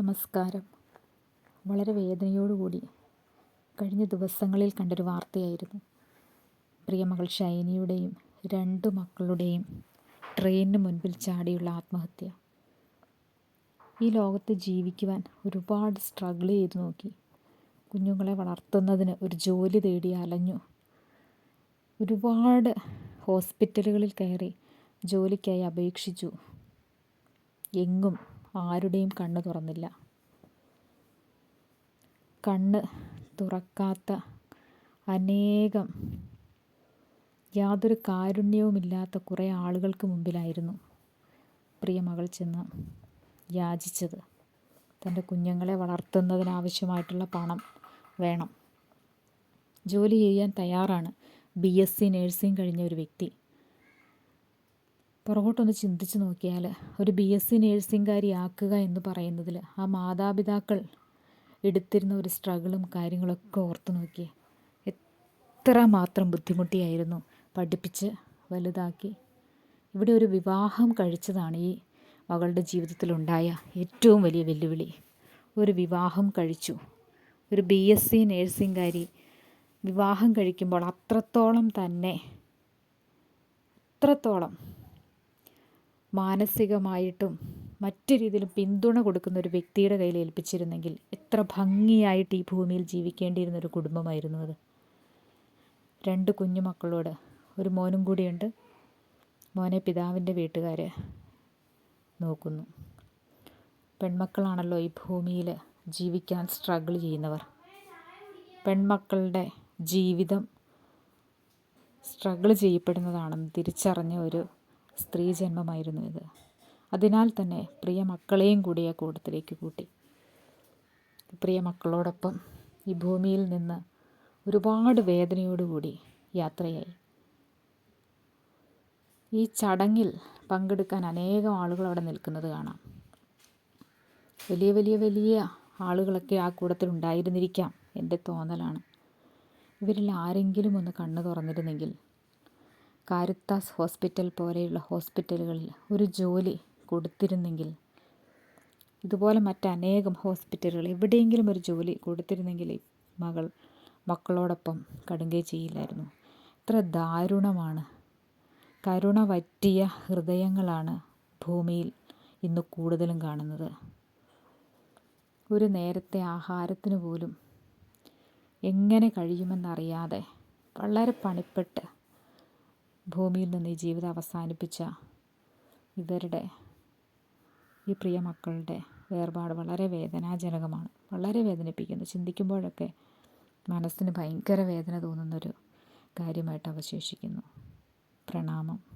നമസ്കാരം. വളരെ വേദനയോടുകൂടി കഴിഞ്ഞ ദിവസങ്ങളിൽ കണ്ടൊരു വാർത്തയായിരുന്നു. പ്രിയമകൾ ഷൈനിയുടെയും രണ്ട് മക്കളുടെയും ട്രെയിനിന് മുൻപിൽ ചാടിയുള്ള ആത്മഹത്യ. ഈ ലോകത്ത് ജീവിക്കുവാൻ ഒരുപാട് സ്ട്രഗിൾ ചെയ്ത് നോക്കി. കുഞ്ഞുങ്ങളെ വളർത്തുന്നതിന് ഒരു ജോലി തേടി അലഞ്ഞു. ഒരുപാട് ഹോസ്പിറ്റലുകളിൽ കയറി ജോലിക്കായി അപേക്ഷിച്ചു. എങ്ങും ആരുടെയും കണ്ണ് തുറന്നില്ല. കണ്ണ് തുറക്കാത്ത അനേകം യാതൊരു കാരുണ്യവുമില്ലാത്ത കുറേ ആളുകൾക്ക് മുമ്പിലായിരുന്നു പ്രിയ മകൾ ചെന്ന് യാചിച്ചത്. തന്റെ കുഞ്ഞുങ്ങളെ വളർത്തുന്നതിനാവശ്യമായിട്ടുള്ള പണം വേണം. ജോലി ചെയ്യാൻ തയ്യാറാണ്. ബി. എസ്. സി. നേഴ്സിംഗ് കഴിഞ്ഞ ഒരു വ്യക്തി. പുറകോട്ടൊന്ന് ചിന്തിച്ച് നോക്കിയാൽ ഒരു ബി എസ് സി നേഴ്സിംഗുകാരിയാക്കുക എന്ന് പറയുന്നതിൽ ആ മാതാപിതാക്കൾ എടുത്തിരുന്ന ഒരു സ്ട്രഗിളും കാര്യങ്ങളൊക്കെ ഓർത്ത് നോക്കിയേ എത്ര മാത്രം ബുദ്ധിമുട്ടിയായിരുന്നു പഠിപ്പിച്ച് വലുതാക്കി. ഇവിടെ ഒരു വിവാഹം കഴിച്ചതാണ് ഈ മകളുടെ ജീവിതത്തിലുണ്ടായ ഏറ്റവും വലിയ വെല്ലുവിളി. ഒരു വിവാഹം കഴിച്ചു. ഒരു ബി എസ് സി നേഴ്സിംഗുകാരി വിവാഹം കഴിക്കുമ്പോൾ അത്രത്തോളം തന്നെ അത്രത്തോളം മാനസികമായിട്ടും മറ്റു രീതിയിലും പിന്തുണ കൊടുക്കുന്ന ഒരു വ്യക്തിയുടെ കയ്യിൽ ഏൽപ്പിച്ചിരുന്നെങ്കിൽ എത്ര ഭംഗിയായിട്ട് ഈ ഭൂമിയിൽ ജീവിക്കേണ്ടിയിരുന്ന ഒരു കുടുംബമായിരുന്നു അത്. രണ്ട് കുഞ്ഞുമക്കളോട് ഒരു മോനും കൂടിയുണ്ട്. മോനെ പിതാവിന്റെ വീട്ടുകാർ നോക്കുന്നു. പെൺമക്കളാണല്ലോ ഈ ഭൂമിയിൽ ജീവിക്കാൻ സ്ട്രഗിൾ ചെയ്യുന്നവർ. പെൺമക്കളുടെ ജീവിതം സ്ട്രഗിൾ ചെയ്യപ്പെടുന്നതാണെന്ന് തിരിച്ചറിഞ്ഞ ഒരു സ്ത്രീ ജന്മമായിരുന്നു ഇത്. അതിനാൽ തന്നെ പ്രിയ മക്കളെയും കൂടി ആ കൂട്ടത്തിലേക്ക് കൂട്ടി. പ്രിയ മക്കളോടൊപ്പം ഈ ഭൂമിയിൽ നിന്ന് ഒരുപാട് വേദനയോടുകൂടി യാത്രയായി. ഈ ചടങ്ങിൽ പങ്കെടുക്കാൻ അനേകം ആളുകൾ അവിടെ നിൽക്കുന്നത് കാണാം. വലിയ വലിയ വലിയ ആളുകളൊക്കെ ആ കൂടത്തിൽ ഉണ്ടായിരുന്നിരിക്കാം. എന്റെ തോന്നലാണ്. ഇവരിൽ ആരെങ്കിലും ഒന്ന് കണ്ണു തുറന്നിരുന്നെങ്കിൽ കാരിത്താസ് ഹോസ്പിറ്റൽ പോലെയുള്ള ഹോസ്പിറ്റലുകളിൽ ഒരു ജോലി കൊടുത്തിരുന്നെങ്കിൽ ഇതുപോലെ മറ്റനേകം ഹോസ്പിറ്റലുകൾ എവിടെയെങ്കിലും ഒരു ജോലി കൊടുത്തിരുന്നെങ്കിൽ മകൾ മക്കളോടൊപ്പം കടുങ്കൈ ചെയ്യില്ലായിരുന്നു. എത്ര ദാരുണമാണ്. കരുണ വറ്റിയ ഹൃദയങ്ങളാണ് ഭൂമിയിൽ ഇന്ന് കൂടുതലും കാണുന്നത്. ഒരു നേരത്തെ ആഹാരത്തിന് പോലും എങ്ങനെ കഴിയുമെന്നറിയാതെ വളരെ പണിപ്പെട്ട് ഭൂമിയിൽ നിന്ന് ഈ ജീവിതം അവസാനിപ്പിച്ച ഇവരുടെ ഈ പ്രിയ മക്കളുടെ വേർപാട് വളരെ വേദനാജനകമാണ്. വളരെ വേദനിപ്പിക്കുന്നു. ചിന്തിക്കുമ്പോഴൊക്കെ മനസ്സിന് ഭയങ്കര വേദന തോന്നുന്നൊരു കാര്യമായിട്ട് അവശേഷിക്കുന്നു. പ്രണാമം.